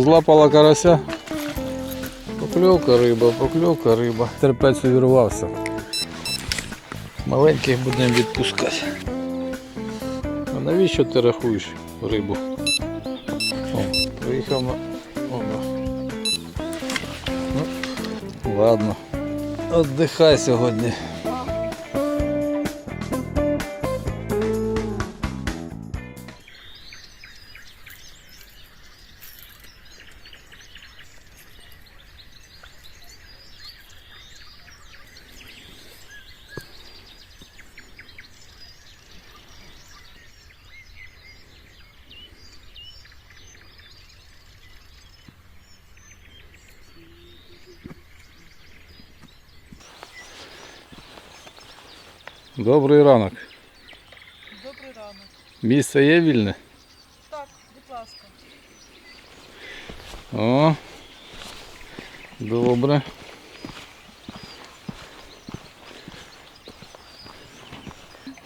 Злапала карася. Покльовка риба, покльовка риба. Терпець увірвався. Маленьких будемо відпускати. А навіщо ти рахуєш рибу? О, приїхав на. Ну, ладно. Отдихай сьогодні. Добрий ранок. Добрий ранок. Місце є вільне? Так, будь ласка. О. Добре.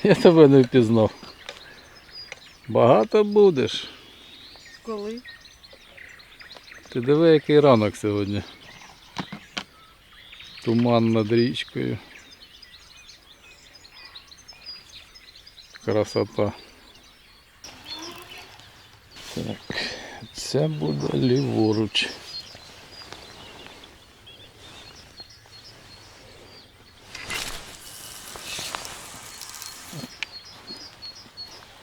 Я тебе не впізнав. Багато будеш. Коли? Ти диви, який ранок сьогодні. Туман над річкою. Красота. Так, це буде ліворуч.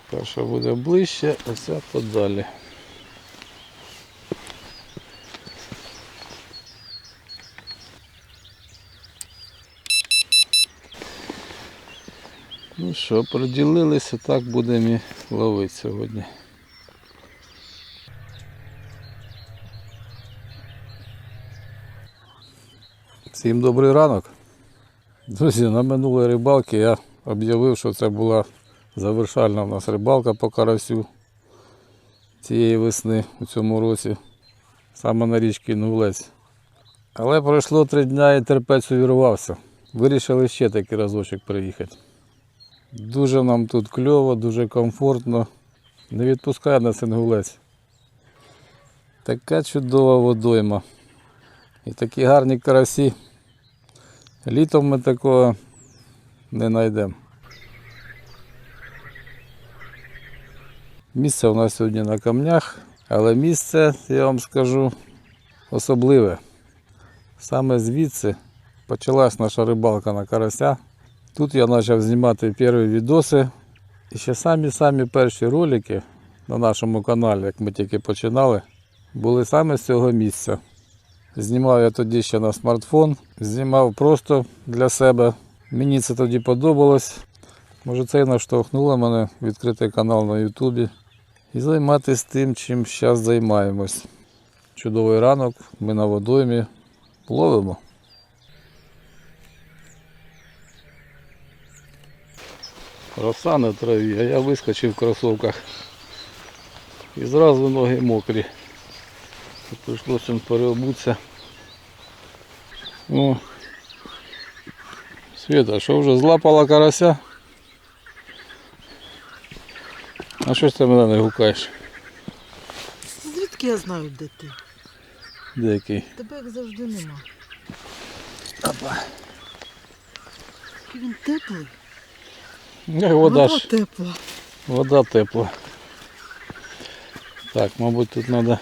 Перша буде ближче, а ця подалі. Що, приділилися, так будемо і ловити сьогодні. Всім добрий ранок. Друзі, на минулій рибалці я об'явив, що це була завершальна в нас рибалка по карасю цієї весни у цьому році. Саме на річці Нулець. Але пройшло три дня і терпець увірвався. Вирішили ще такий разочок приїхати. Дуже нам тут кльово, дуже комфортно. Не відпускає нас інгулець. Така чудова водойма. І такі гарні карасі. Літом ми такого не знайдемо. Місце у нас сьогодні на камнях, але місце, я вам скажу, особливе. Саме звідси почалась наша рибалка на карася. Тут я почав знімати перші відоси. І ще самі-самі перші ролики на нашому каналі, як ми тільки починали, були саме з цього місця. Знімав я тоді ще на смартфон, знімав просто для себе. Мені це тоді подобалось. Може це і наштовхнуло мене відкрити канал на Ютубі і займатися тим, чим зараз займаємось. Чудовий ранок, ми на водоймі ловимо. Роса на траві, а я вискочив в кросовках. І зразу ноги мокрі. Прийшлося переобутися. О. Света, що вже злапала карася? А що ж ти мене не гукаєш? Звідки я знаю, де ти? Деякий. Тебе як завжди нема. Опа. Він теплий. Вода ж, тепла. вода тепла. Так, мабуть, тут треба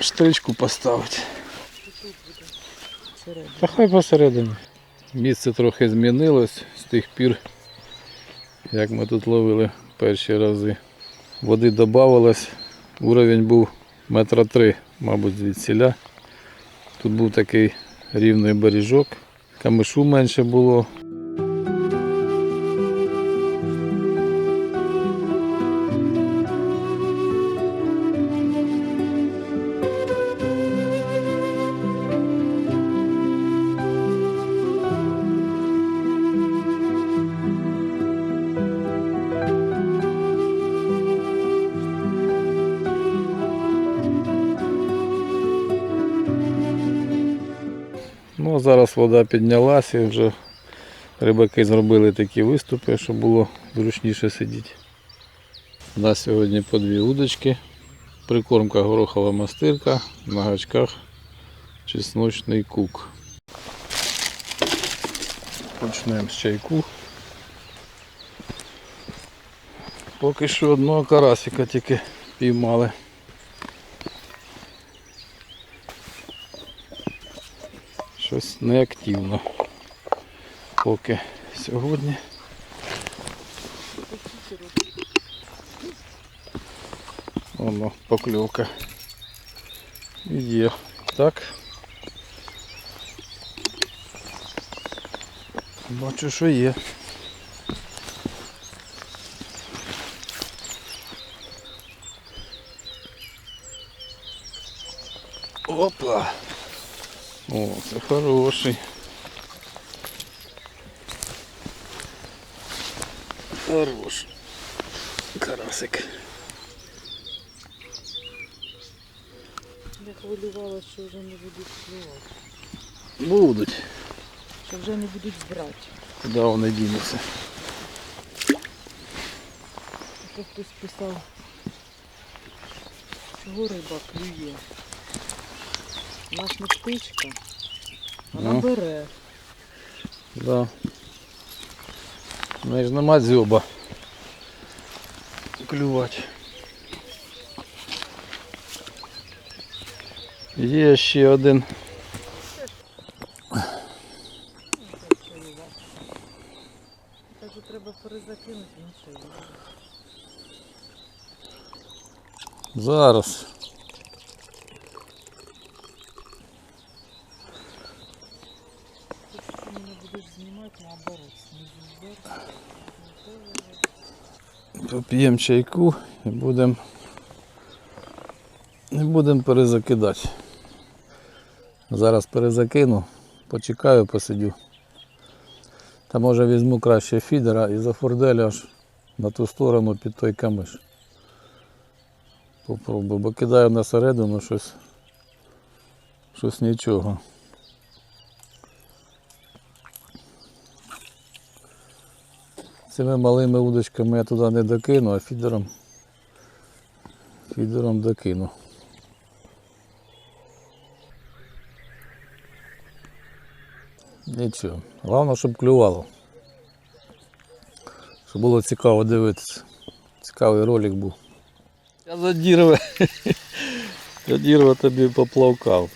штричку поставити. Та хай посередині. Місце трохи змінилось з тих пір, як ми тут ловили перші рази. Води додавалось, уровень був метра три, мабуть, звідсіля. Тут був такий рівний бережок, камишу менше було. Зараз вода піднялася і вже рибаки зробили такі виступи, щоб було зручніше сидіти. У нас сьогодні по дві удочки. Прикормка горохова мастирка, на гачках чесночний кук. Почнемо з чайку. Поки що одного карасика тільки піймали. Щось неактивно. Поки сьогодні. Воно покльовка. Є. Так. Бачу, що є. Опа! О, це хороший. Хорош. Карасик. Я хвилювалася, що вже не будуть спливати. Будуть. Що вже не будуть брати. Куди вони дінуться? Це хтось писав, чого риба клює. Наш не птичка, вона Ну. бере. Да. Ну, ж нема дзьоба. Клювати. Є ще один. Кажу, треба перезакинути, ну що є. Зараз. Якщо мене будуть знімати, наоборот, знизу вверх. Поп'ємо чайку і будемо і будемо перезакидати. Зараз перезакину, почекаю, посидю. Та може візьму краще фідера і зафорделю аж на ту сторону під той камиш. Попробую, бо кидаю на середину щось. Щось нічого. Цими малими удочками я туди не докину, а фідером, фідером докину. Нічого. Головне, щоб клювало. Щоб було цікаво дивитися. Цікавий ролик був. Я задірве. Задірве тобі поплавкав.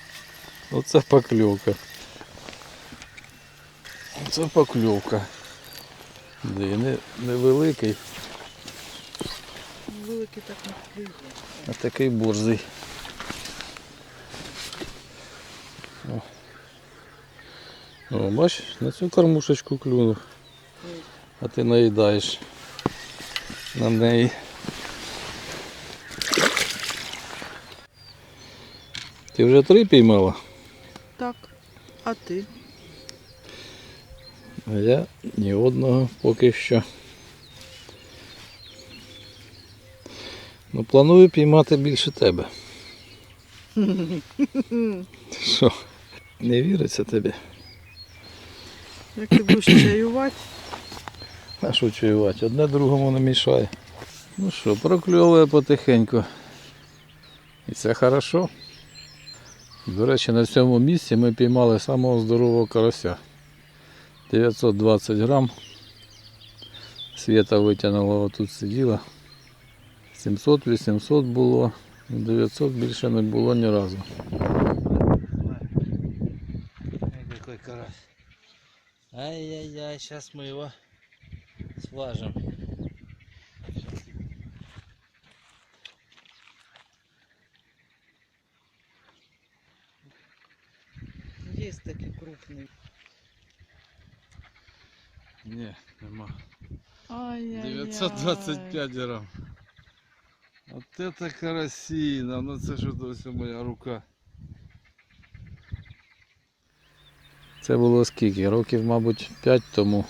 Оце покльовка. Оце покльовка. Не, невеликий, Великий так не клює. а такий борзий. О. О, бачиш, на цю кормушечку клюнув, а ти наїдаєш на неї. Ти вже три піймала, Так, а ти? А я ні одного поки що. Ну, планую піймати більше тебе. Що? Не віриться тобі? Як ти будеш чаювати? А що чуювати? Одне другому не мішає. Ну що, прокльовує потихеньку. І це хорошо. До речі, на цьому місці ми піймали самого здорового карася. 920 грам. Світа витягнула, отут сиділа. 700-800 було, 900 більше не було ні разу. Какой карась. Ай-яй-яй, сейчас мы его сважем. Є такий крупний. Ні, нема. Ай-яй-яй. 925 грам. От это карасина, ну це ж ось моя рука. Це було скільки? Років, мабуть, 5 тому.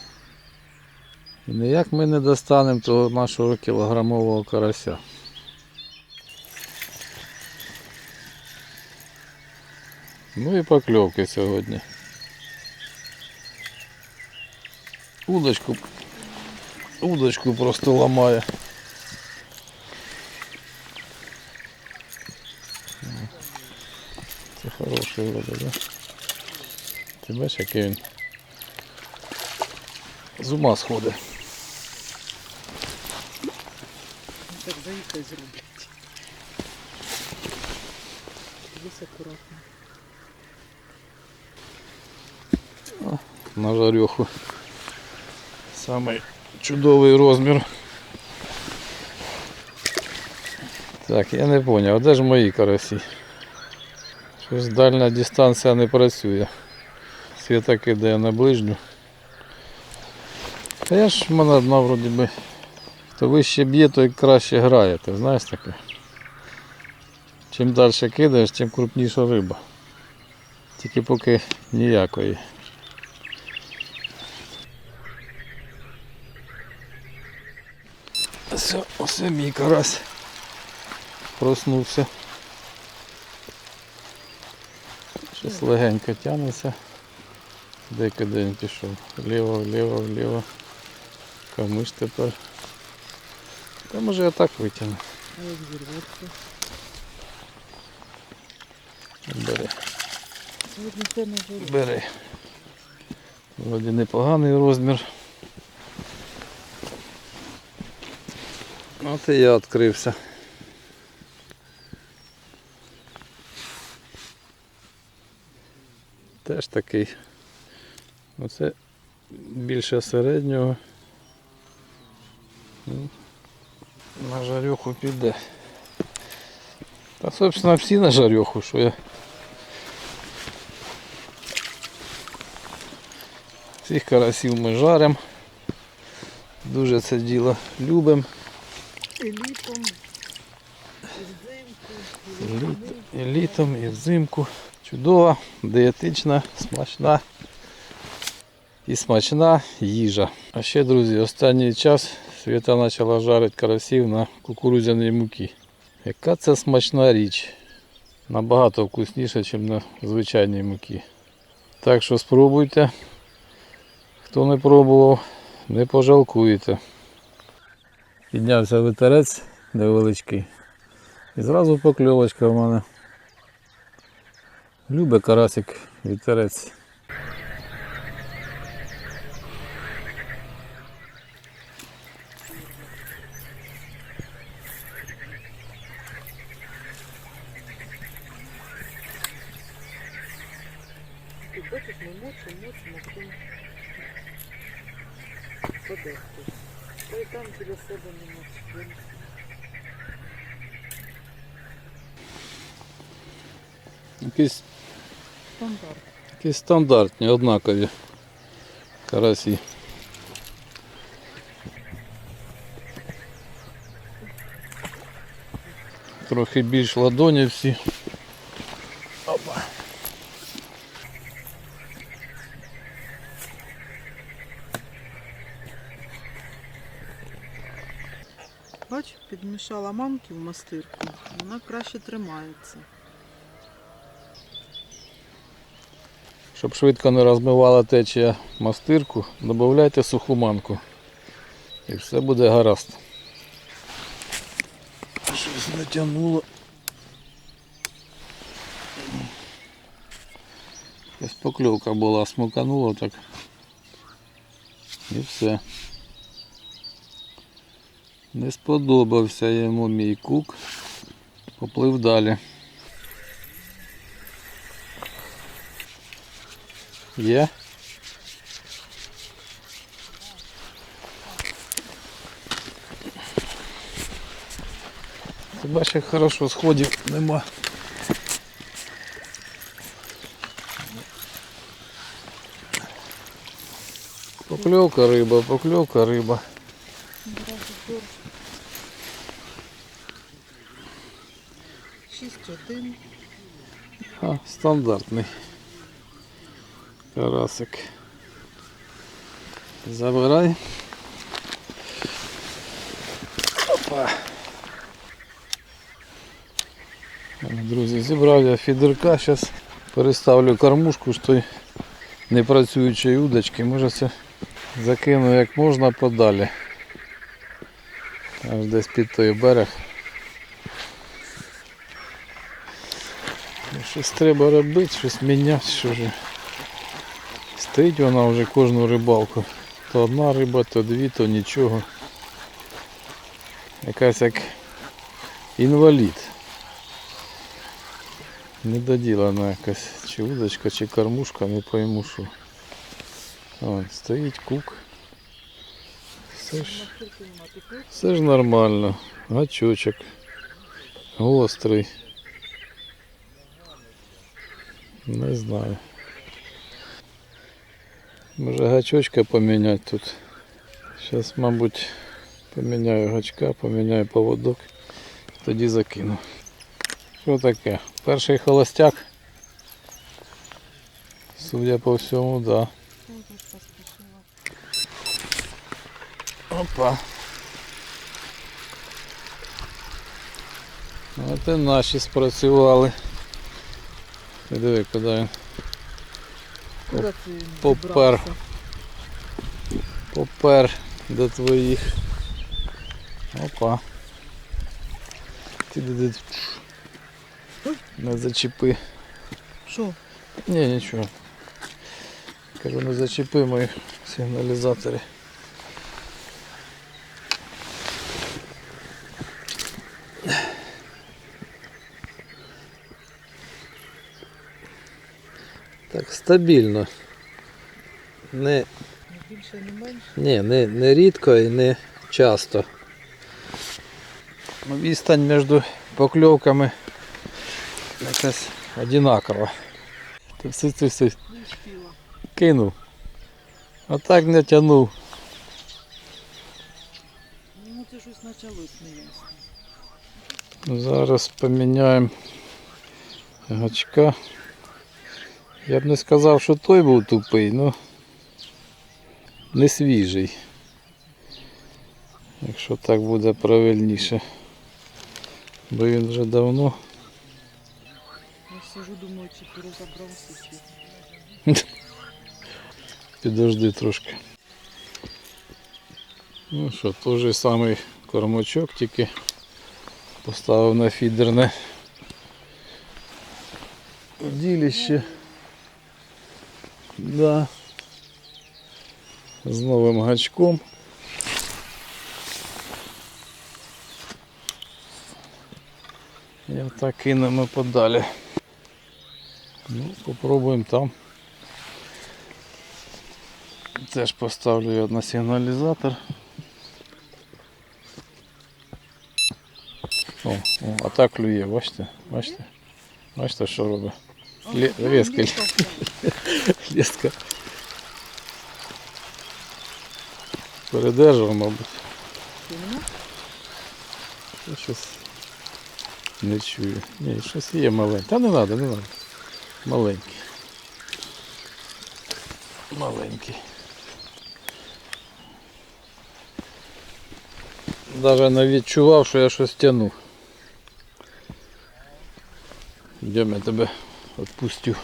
І ніяк ми не достанемо того нашого кілограмового карася. Ну і покльовки сьогодні. Удочку, удочку просто ламає. хороший вроде, да? Ти бачиш, який він з ума сходить. Так заїхай зроблять. Десь акуратно. на жареху. Самий чудовий розмір. Так, я не зрозумів, де ж мої карасі? Щось дальня дистанція не працює. Світа кидає на ближню. Та я ж в мене одна вроді би. Хто вище б'є, той краще грає, ти знаєш таке? Чим далі кидаєш, тим крупніша риба. Тільки поки ніякої. Все, оце мій карась. Проснувся. Щось легенько тягнеться. Деяка день пішов. Вліво, вліво, вліво. Камиш тепер. Та може я так витягну. Бери. Бери. Вроді непоганий розмір. От і я відкрився. Теж такий. Оце більше середнього. Ну, На жарьоху піде. Та собственно всі на жарьоху, що я. Всіх карасів ми жаримо. Дуже це діло любимо. І літом, і взимку, і Літ, і літом, і взимку. Чудова, дієтична, смачна і смачна їжа. А ще, друзі, останній час Свята почала жарити карасів на кукурудзяній муки. Яка це смачна річ. Набагато вкусніше, ніж на звичайній муки. Так що спробуйте. Хто не пробував, не пожалкуєте. Піднявся вітерець невеличкий. І зразу покльовочка в мене. Любе карасик вітерець. Ти бачиш, ми мочимо, мочимо, а потім подехтось. Та й там біля себе не мочимо. Якісь, Якісь стандартні, однакові карасі. Трохи більш ладоні всі. Опа. Бач, підмішала мамки в мастирку, вона краще тримається. Щоб швидко не розмивала течія мастирку, додавайте суху манку. І все буде гаразд. Щось натягнуло. Якась покльовка була, смокануло так. І все. Не сподобався йому мій кук. Поплив далі. Є. Ти бачиш, як хорошо сходів нема. Покльовка риба, покльовка риба. Шість один. А, стандартний карасик. Забирай. Опа. Друзі, зібрав я фідерка, зараз переставлю кормушку з той непрацюючої удочки. Може це закину як можна подалі. Аж десь під той берег. Щось треба робити, щось міняти, що ж. Стоїть вона вже кожну рибалку. То одна риба, то дві, то нічого. Якась як інвалід. Недоділана якась чи удочка, чи кормушка, не пойму що. Вон, стоїть кук. Все ж, все ж нормально. Гачочок. Гострий. Не знаю. Може гачочка поміняти тут. Зараз, мабуть, поміняю гачка, поміняю поводок, тоді закину. Що таке? Перший холостяк. Судя по всьому, да. Опа. От і наші спрацювали. Диви, куди він Куди попер. попер до твоїх. Опа. Ти де Не зачепи. Що? Ні, нічого. Кажу, не зачепи мої сигналізатори. Стабільно. Не, Не більше, не менше. ні, не, не рідко і не часто. Ну, Відстань між покльовками якась одинакова. Ти все, все, все кинув. А так не тягнув. Ну це щось почалось неясно. Зараз поміняємо гачка. Я б не сказав, що той був тупий, але не свіжий. Якщо так буде правильніше. Бо він вже давно. Я сижу, думаю, чи перезабрався чи. Підожди трошки. Ну що, той же самий кормачок, тільки поставив на фідерне діліще. Да. З новим гачком. І отак кинемо подалі. Ну, попробуємо там. Теж поставлю його на сигналізатор. О, о, а так клює, бачите? Бачите? Бачите, що робить? Ле- А, Леска. Передержав, мабуть. Я щось не чую. Ні, щось є маленьке. Та не треба, не треба. Маленький. Маленький. Даже не відчував, що я щось тягну. Йдемо, я тебе відпустю.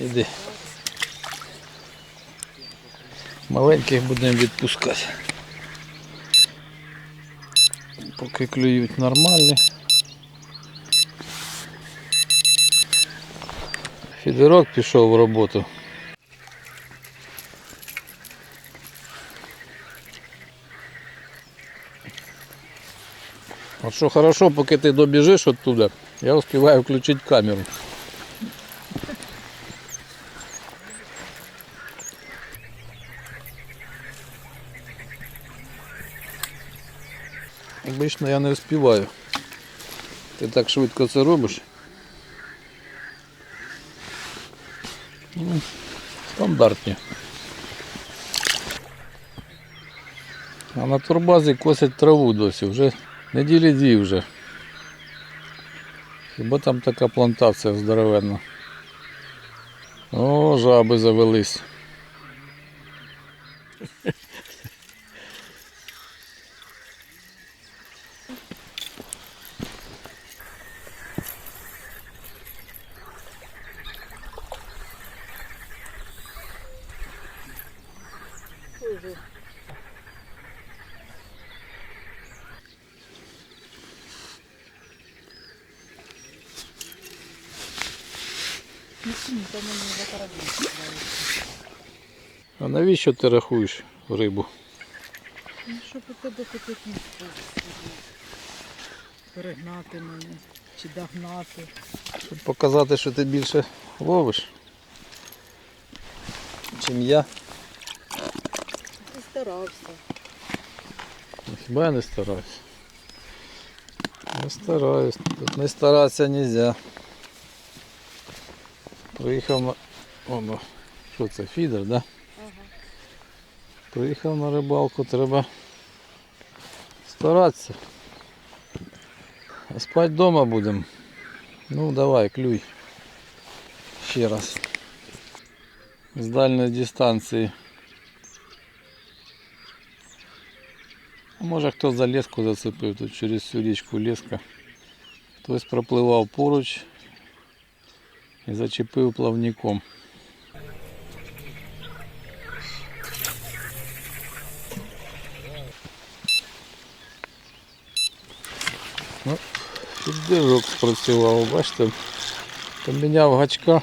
Іди. Маленьких будемо відпускати. Поки клюють нормальні. Фідерок пішов в роботу. От що хорошо, поки ти добіжиш оттуда, я успіваю включити камеру. Обично я не успіваю. Ти так швидко це робиш. Ну, стандартні. А на турбазі косять траву досі, вже неділі дві вже. Хіба там така плантація здоровенна. О, жаби завелись. А навіщо ти рахуєш рибу? Ну, щоб у тебе таких не перегнати мене чи догнати. Щоб показати, що ти більше ловиш, чим я. Ти старався. Хіба я не стараюсь? Не стараюсь. Тут не старатися не можна. Приїхав на. Оно. Що це, фідер, да? Ага. Приїхав на рибалку, треба старатися. А спати вдома будемо. Ну давай, клюй. Ще раз. З дальньої дистанції. Може хтось за леску зацепив, тут через всю річку леска. Хтось пропливав поруч і зачепив плавником. Ну, піддержок спрацював, бачите, поміняв гачка.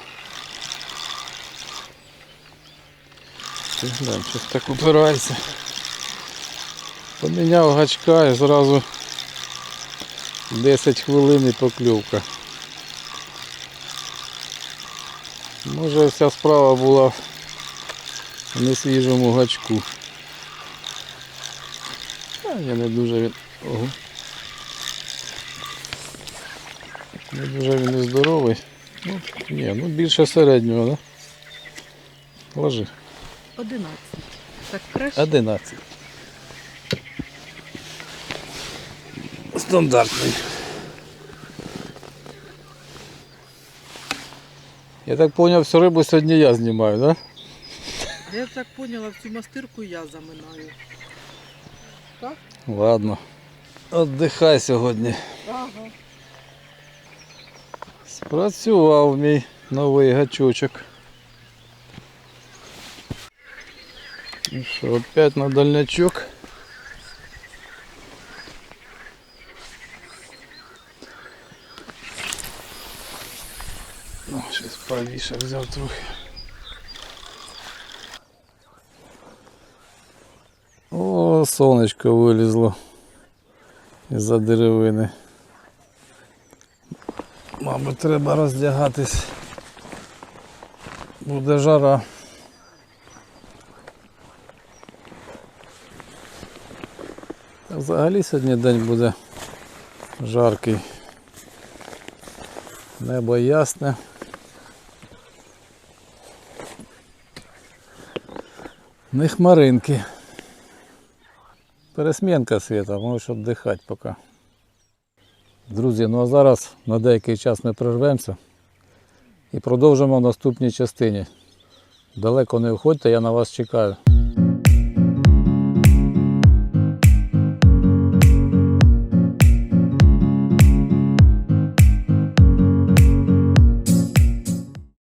Ти щось так упирається. Поміняв гачка і зразу 10 хвилин і покльовка. Може вся справа була в несвіжому гачку. А я не дуже він. Ого. Не дуже він і здоровий. Ну, ні, ну більше середнього, да? Ложи. 11. Так краще? 11. Стандартний. Я так зрозумів, всю рибу сьогодні я знімаю, да? Я так поняла, в цю мастирку я заминаю. Ладно. Отдихай сьогодні. Ага. Спрацював мій новий гачочок. Ну що, опять на дальнячок. Щось правіше взяв трохи. О, сонечко вилізло із-за деревини. Мабуть, треба роздягатись. Буде жара. Взагалі сьогодні день буде жаркий. Небо ясне. Не хмаринки. Пересмінка світа, можеш віддихати поки. Друзі, ну а зараз на деякий час ми прервемося і продовжимо в наступній частині. Далеко не уходьте, я на вас чекаю.